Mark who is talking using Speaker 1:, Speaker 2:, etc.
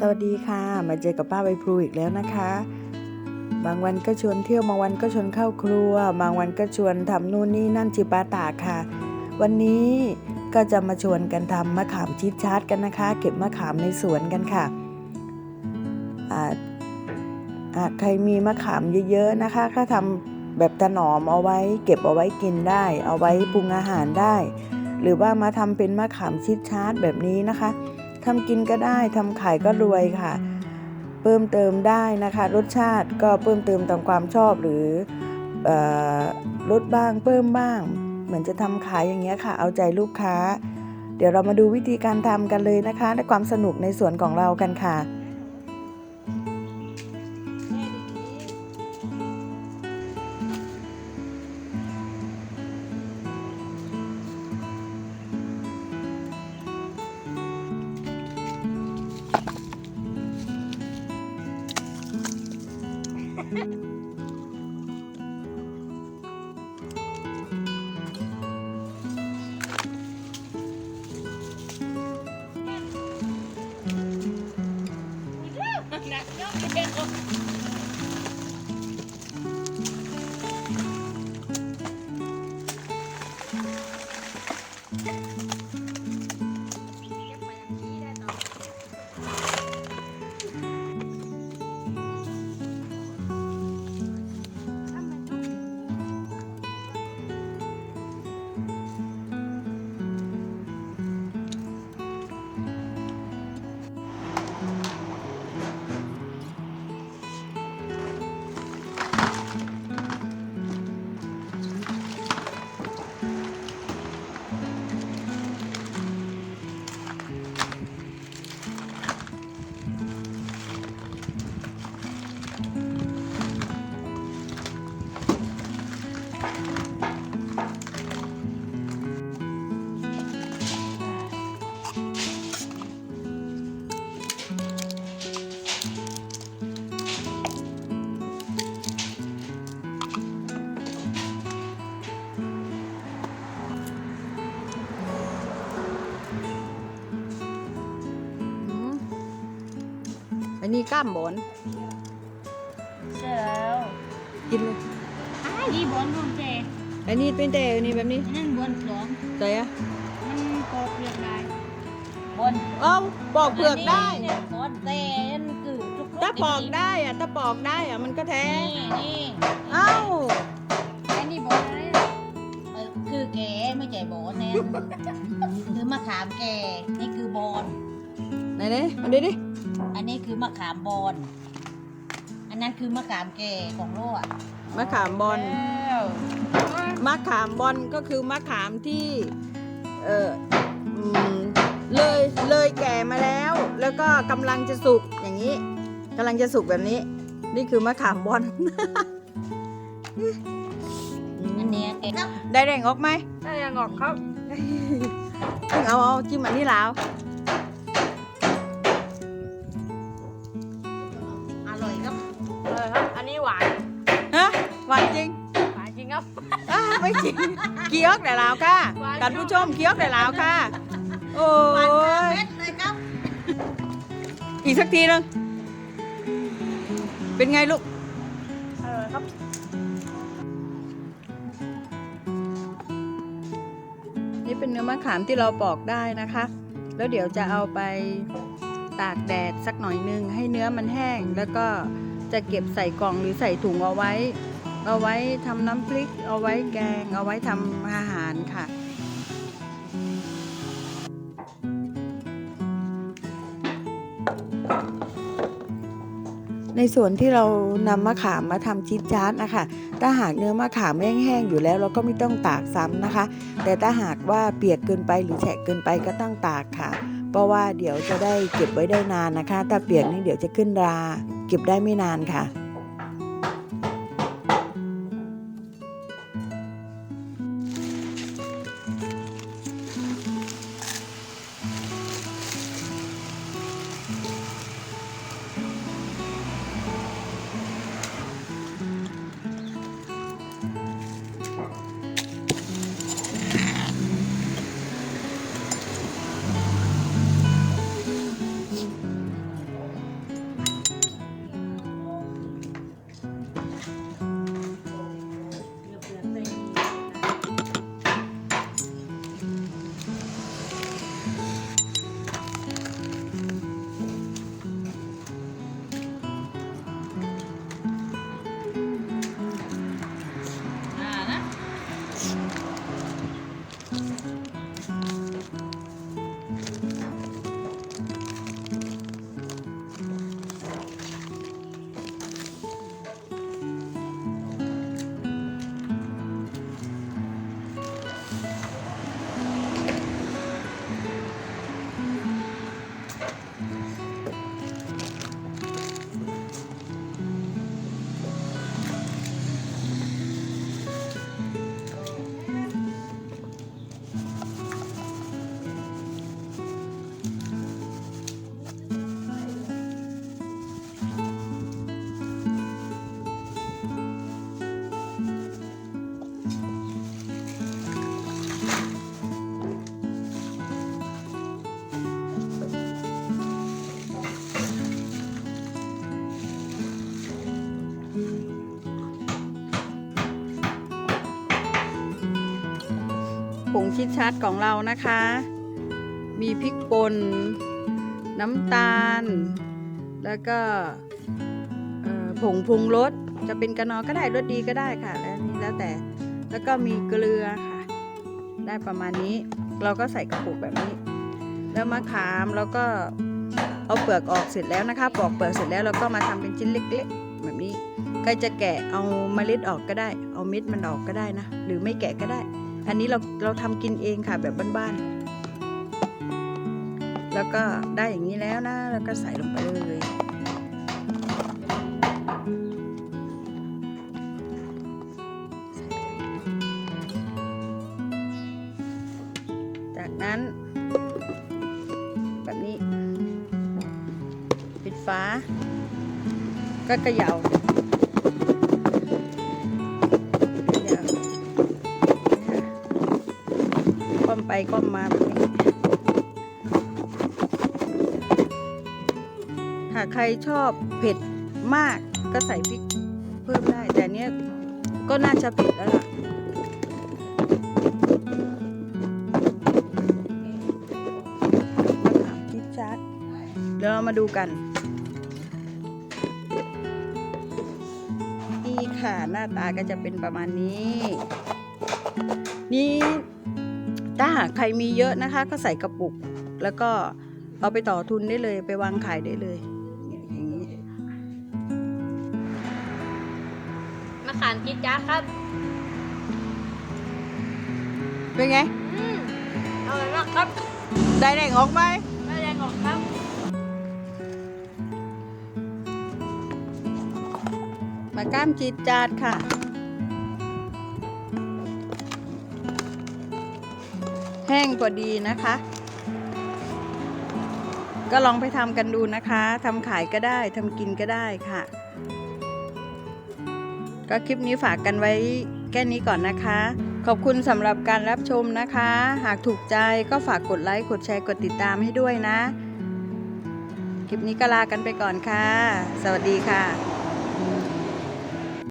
Speaker 1: สวัสดีค่ะ มาเจอกับป้าใบพลูอีกแล้วนะคะ บางวันก็ชวนเที่ยวบางวันก็ชวนเข้าครัว บางวันก็ชวนทำนู่นนี่นั่นจิปาตาค่ะ วันนี้ก็จะมาชวนกันทำมะขามชีสชาร์ตกันนะคะ เก็บมะขามในสวนกันค่ะใครมีมะขามเยอะๆนะคะ ก็ทำแบบถนอมเอาไว้ เก็บเอาไว้กินได้ เอาไว้ปรุงอาหารได้ หรือว่ามาทำเป็นมะขามชีสชาร์ตแบบนี้นะคะ ทำกินก็ได้ทำขายก็รวยค่ะ เพิ่มเติมได้นะคะ รสชาติก็เพิ่มเติมตามความชอบหรือเออลดบ้างเพิ่มบ้าง เหมือนจะทำขายอย่างเงี้ยค่ะ เอาใจลูกค้า เดี๋ยวเรามาดูวิธีการทำกันเลยนะคะ และความสนุกในสวนของเรากันค่ะ อันนี้ก้ามบอน
Speaker 2: ใช่แล้ว
Speaker 1: กินเลย
Speaker 2: นี่บอลรวมเจ
Speaker 1: อันนี้เป็นแต่อันนี้แบบนี้
Speaker 2: นั่นบอลสอง
Speaker 1: ใจอะ
Speaker 2: มันปอกเปลือกได้บอล
Speaker 1: เอ้าปอกเปลือกได้
Speaker 2: เนี่ยบอลแต่นคือทุก
Speaker 1: ถ้าปอกได้อะถ้าปอกได้อะมันก็แท้
Speaker 2: นี่นี่
Speaker 1: เอ้า
Speaker 2: ไอ้นี่บอลอะไรเออคือแกไม่ใช่บอลแน่คือมะขามแกนี่คือบอล
Speaker 1: ไหนดิเอาดิดิ
Speaker 2: อันนี้คือมะขามบอลอันนั้นคือมะขามแกของโลก
Speaker 1: มะขามบอลมะขามบอลก็คือมะขามที่เอออืมเลยเลยแก่มาแล้ว แล้วก็กำลังจะสุกอย่างนี้กำลังจะสุกแบบนี้ นี่คือมะขามบอล
Speaker 2: อันเนี้ยแก
Speaker 1: ได้แรงออกไหม
Speaker 3: ได้ยังออกครับ
Speaker 1: เอาเอาจิ้มอันนี้แล้ว
Speaker 3: หวาน
Speaker 1: จริง
Speaker 3: หวานจริงครับ
Speaker 1: อะไม่จริงเคี้ยวแต่ลาวค่ะ
Speaker 3: หวาน
Speaker 1: ท่านผู้ชมเคี้ยวแต่ลาวค่ะ โอ้
Speaker 2: หวานเกิน
Speaker 1: ย
Speaker 2: เม็ดเลยครับ
Speaker 1: อีกสักทีหนึงเป็นไงลูก
Speaker 3: เออครับ
Speaker 1: นี่เป็นเนื้อมะขามที่เราปอกได้นะคะ แล้วเดี๋ยวจะเอาไปตากแดดสักหน่อยนึง ให้เนื้อมันแห้ง แล้วก็จะเก็บใส่กล่องหรือใส่ถุงเอาไว้ เอาไว้ทำน้ำพริก เอาไว้แกง เอาไว้ทำอาหารค่ะ ในส่วนที่เรานำมะขามมาทำชีสจาร์ตนะคะ ถ้าหากเนื้อมะขามแห้งๆอยู่แล้ว เราก็ไม่ต้องตากซ้ำนะคะ แต่ถ้าหากว่าเปียกเกินไปหรือแฉะเกินไปก็ต้องตากค่ะ เพราะว่าเดี๋ยวจะได้เก็บไว้ได้นานนะคะ ถ้าเปียกนี่เดี๋ยวจะขึ้นรา เก็บได้ไม่นานค่ะ งชิดชัดของเรานะคะ มีพริกป่นน้ำตาล แล้วก็ผงปรุงรสจะเป็นกระนอก็ได้รสดีก็ได้ค่ะ แล้วนี่แล้วแต่แล้วก็มีเกลือค่ะ ได้ประมาณนี้ เราก็ใส่กระปุกแบบนี้ แล้วมะขามแล้วก็เอาเปลือกออกเสร็จแล้วนะคะปอกเปลือกเสร็จแล้วเราก็มาทำเป็นชิ้นเล็กๆ แบบนี้ใครจะแกะเอาเมล็ดออกก็ได้ เอาเม็ดมันออกก็ได้นะ หรือไม่แกะก็ได้ อันนี้เราเราทำกินเองค่ะแบบบ้านๆ แล้วก็ได้อย่างนี้แล้วนะ แล้วก็ใส่ลงไปเลยจากนั้น แบบนี้ ปิดฟ้าก็เขย่า ก้มไปก้มาแบบนี้หากใครชอบเผ็ดมากก็ใส่พริกเพิ่มได้ แต่เนี้ยก็น่าจะเผ็ดแล้วล่ะมะขามจิ๊จัดเดี๋ยวเรามาดูกัน นี่ค่ะหน้าตาก็จะเป็นประมาณนี้ นี่ ถ้าหากใครมีเยอะนะคะ ก็ใส่กระปุก แล้วก็เอาไปต่อทุนได้เลยไปวางขายได้เลยอย่างนี้
Speaker 3: มะขามจิ๊ดจ้าดครับ
Speaker 1: เป็นไง
Speaker 3: อืมอร่อยมากครับ
Speaker 1: ได้แรงออกไหม
Speaker 3: ไม่แรงออกครับ
Speaker 1: มาก้ามจีดจาดค่ะ แห้งพอดีนะคะ ก็ลองไปทำกันดูนะคะทำขายก็ได้ทำกินก็ได้ค่ะ ก็คลิปนี้ฝากกันไว้แค่นี้ก่อนนะคะ ขอบคุณสำหรับการรับชมนะคะ หากถูกใจก็ฝากกดไลค์กดแชร์กดติดตามให้ด้วยนะ คลิปนี้ก็ลากันไปก่อนค่ะ สวัสดีค่ะ